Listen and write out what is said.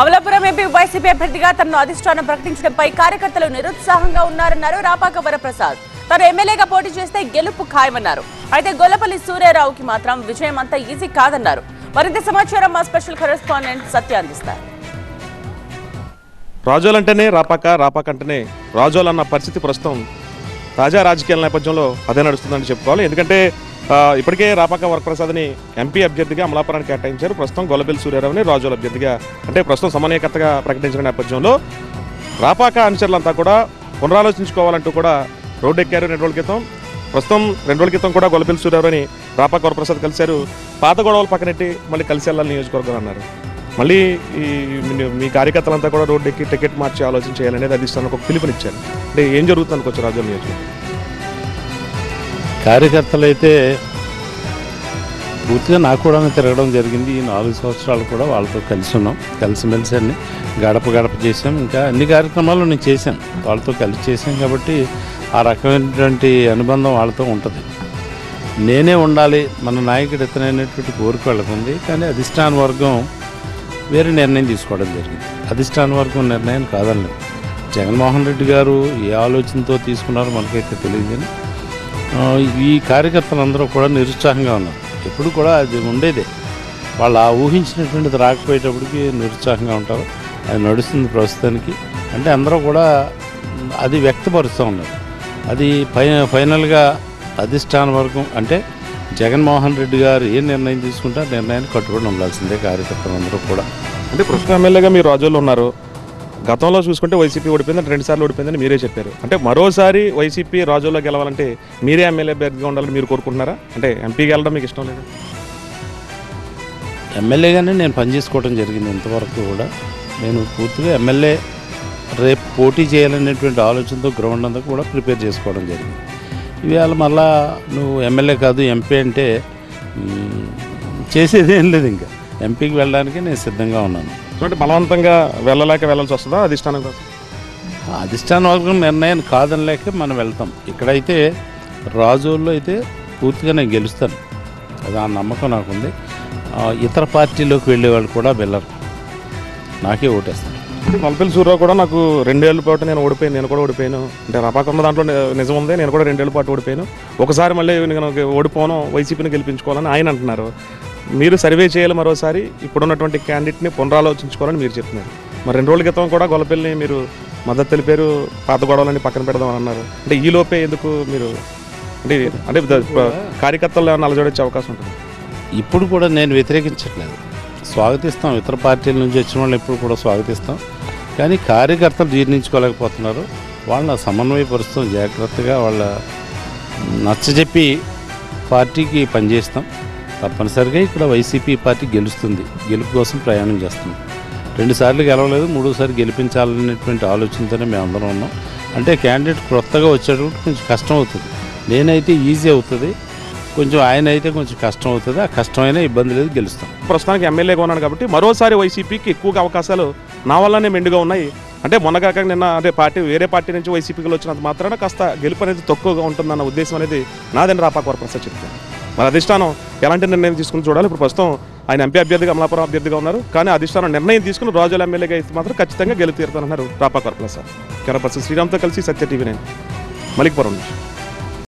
అవలపురం MP YCP అభ్యర్థిగా తనను అధిష్టానం ప్రకటించడంపై కార్యకర్తలు నిరుత్సాహంగా ఉన్నారన్నారు రాపాక వరప్రసాద్. తాను ఎమ్మెల్యేగా పోటీ చేస్తే గెలుపు ఖాయమన్నారు. అయితే గొల్లపల్లి సూర్యారావుకి మాత్రం విజయం అంత ఈజీ కాదన్నారు. మరింత సమాచారం మా స్పెషల్ కరెస్పాండెంట్ సత్య అందిస్తారు. రాజోలంటేనే రాపాక రాపాక అంటేనే రాజోలు అన్న పరిస్థితి ప్రస్తుతం తాజా రాజకీయాల నేపథ్యంలో అదే నడుస్తుందని చెప్పుకోవాలి. ఎందుకంటే ఇప్పటికే రాపాక వరప్రసాద్ని ఎంపీ అభ్యర్థిగా అమలాపురానికి కేటాయించారు. ప్రస్తుతం గొల్లబెల్లి సూర్యారావుని రాజోల అభ్యర్థిగా అంటే ప్రస్తుతం సమన్వయకర్తగా ప్రకటించిన నేపథ్యంలో రాపాక అనుచరులంతా కూడా పునరాలోచించుకోవాలంటూ కూడా రోడ్డు ఎక్కారు రెండు రోజుల క్రితం. ప్రస్తుతం రెండు రోజుల క్రితం కూడా గొల్లబెల్లి సూర్యారావుని రాపాక వరప్రసాద్ కలిశారు. పాత గొడవలు పక్కనెట్టి మళ్ళీ కలిసి వెళ్ళాలని నియోజకవర్గం అన్నారు. మళ్ళీ ఈ మీ- కార్యకర్తలంతా కూడా రోడ్డు ఎక్కి టికెట్ మార్చి ఆలోచన చేయాలనేది అధిష్టానికి ఒక పిలుపునిచ్చారు. అంటే ఏం జరుగుతుంది అనుకోవచ్చు రాజు నియోజకవర్గం? కార్యకర్తలు అయితే పూర్తిగా నాకు కూడా తిరగడం జరిగింది. ఈ నాలుగు సంవత్సరాలు కూడా వాళ్ళతో కలిసి ఉన్నాం. కలిసిమెలిసి అన్ని గడప గడప చేసాం ఇంకా అన్ని కార్యక్రమాలు నేను చేశాను. వాళ్ళతో కలిసి చేశాం కాబట్టి ఆ రకమైనటువంటి అనుబంధం వాళ్ళతో ఉంటుంది. నేనే ఉండాలి. మన నాయకుడు ఇతనైనటువంటి కోరిక వాళ్ళకు ఉంది. కానీ అధిష్టాన వర్గం వేరే నిర్ణయం తీసుకోవడం జరిగింది. అధిష్టాన వర్గం నిర్ణయం కాదనలేదు. జగన్మోహన్ రెడ్డి గారు ఏ ఆలోచనతో తీసుకున్నారో మనకైతే తెలియదు. కానీ ఈ కార్యకర్తలందరూ కూడా నిరుత్సాహంగా ఉన్నారు. ఎప్పుడు కూడా అది ఉండేదే. వాళ్ళు ఆ ఊహించినటువంటిది రాకపోయేటప్పటికి నిరుత్సాహంగా ఉంటారు అది నడుస్తుంది ప్రస్తుతానికి. అంటే అందరూ కూడా అది వ్యక్తపరుస్తూ ఉన్నారు. అది ఫై ఫైనల్గా అధిష్టాన వర్గం అంటే జగన్మోహన్ రెడ్డి గారు ఏ నిర్ణయం తీసుకుంటే ఆ నిర్ణయాన్ని కట్టుబడి ఉండాల్సిందే కార్యకర్తలందరూ కూడా. అంటే కృష్ణ ఎమ్మెల్యేగా మీరు రాజులు ఉన్నారు. గతంలో చూసుకుంటే వైసీపీ ఓడిపోయిందని రెండు సార్లు ఓడిపోయిందని మీరే చెప్పారు. అంటే మరోసారి వైసీపీ రాజుల్లో గెలవాలంటే మీరే ఎమ్మెల్యే అభ్యర్థిగా ఉండాలని మీరు కోరుకుంటున్నారా? అంటే ఎంపీకి వెళ్ళడం మీకు ఇష్టం లేదు? ఎమ్మెల్యేగానే నేను పనిచేసుకోవడం జరిగింది ఇంతవరకు కూడా. నేను పూర్తిగా ఎమ్మెల్యే రేపు పోటీ చేయాలనేటువంటి ఆలోచనతో గ్రౌండ్ అంతా కూడా ప్రిపేర్ చేసుకోవడం జరిగింది. ఇవాళ మళ్ళా నువ్వు ఎమ్మెల్యే కాదు ఎంపీ అంటే చేసేది ఏం లేదు ఇంకా. ఎంపీకి వెళ్ళడానికి నేను సిద్ధంగా ఉన్నాను. అంటే బలవంతంగా వెళ్ళలేక వెళ్ళాల్సి వస్తుందా అధిష్టానం కోసం? అధిష్టాన వర్గం నిర్ణయాన్ని కాదనలేక మనం వెళ్తాం. ఇక్కడైతే రాజుల్లో అయితే పూర్తిగా నేను గెలుస్తాను. అది ఆ నమ్మకం నాకుంది ఇతర పార్టీలోకి వెళ్ళే వాళ్ళు కూడా వెళ్ళరు. నాకే ఓటేస్తారు. మల్పల్లి సూర్యరావు కూడా నాకు రెండేళ్ళ పాటు నేను ఓడిపోయాను నేను కూడా ఓడిపోయాను. అంటే రపాకున్న దాంట్లో నిజం ఉంది నేను కూడా రెండేళ్ళ పాటు ఓడిపోయాను. ఒకసారి మళ్ళీ నేను ఓడిపోను వైసీపీని గెలిపించుకోవాలని ఆయన అంటున్నారు. మీరు సర్వే చేయాలి మరోసారి. ఇప్పుడున్నటువంటి క్యాండిడేట్ని పునరాలోచించుకోవాలని మీరు చెప్తున్నారు. మరి రెండు రోజుల క్రితం కూడా గొల్లపల్లిని మీరు మద్దతు తెలిపారు. పాత గొడవలని పక్కన పెడదామని అన్నారు. అంటే ఈ లోపే ఎందుకు మీరు అంటే అంటే కార్యకర్తలు ఏమైనా అలజడొచ్చే అవకాశం ఉంటుంది? ఇప్పుడు కూడా నేను వ్యతిరేకించట్లేదు. స్వాగతిస్తాం. ఇతర పార్టీల నుంచి వచ్చిన వాళ్ళు ఎప్పుడు కూడా స్వాగతిస్తాం. కానీ కార్యకర్తలు జీర్ణించుకోలేకపోతున్నారు. వాళ్ళ సమన్వయపరుస్తాం. జాగ్రత్తగా వాళ్ళ నచ్చజెప్పి పార్టీకి పనిచేస్తాం. తప్పనిసరిగా ఇక్కడ వైసీపీ పార్టీ గెలుస్తుంది. గెలుపు కోసం ప్రయాణం చేస్తుంది. రెండుసార్లు గెలవలేదు మూడోసారి గెలిపించాలనేటువంటి ఆలోచనతోనే మేము అందరం ఉన్నాం. అంటే క్యాండిడేట్ కొత్తగా వచ్చేటప్పుడు కొంచెం కష్టం అవుతుంది. నేనైతే ఈజీ అవుతుంది. కొంచెం ఆయన అయితే కొంచెం కష్టం అవుతుంది. ఆ కష్టమైన ఇబ్బంది లేదు గెలుస్తాం. ప్రస్తుతానికి ఎమ్మెల్యేగా ఉన్నాను కాబట్టి మరోసారి వైసీపీకి ఎక్కువగా అవకాశాలు నా వల్లనే మెండుగా ఉన్నాయి. అంటే మొన్నగాక నిన్న అదే పార్టీ వేరే పార్టీ నుంచి వైసీపీకి వచ్చినంత మాత్రాన కాస్త గెలుపు అనేది తక్కువగా ఉంటుందన్న ఉద్దేశం అనేది నాదని రాపాక వరప్రసాద్ చెప్తాను మరి అధిష్టానం ఎలాంటి నిర్ణయం తీసుకుని చూడాలి? ఇప్పుడు ప్రస్తుతం ఆయన ఎంపీ అభ్యర్థిగా అమలాపురం అభ్యర్థిగా ఉన్నారు. కానీ అధిష్టానం నిర్ణయం తీసుకుని రాజుల ఎమ్మెల్యేగా అయితే మాత్రం ఖచ్చితంగా గెలుపు తీరుతానన్నారు రాపాక వరప్రసాద్ కెరపర్సన్ శ్రీరామ్తో కలిసి సత్య టీవీ నేను. మలిక్పురం నుంచి.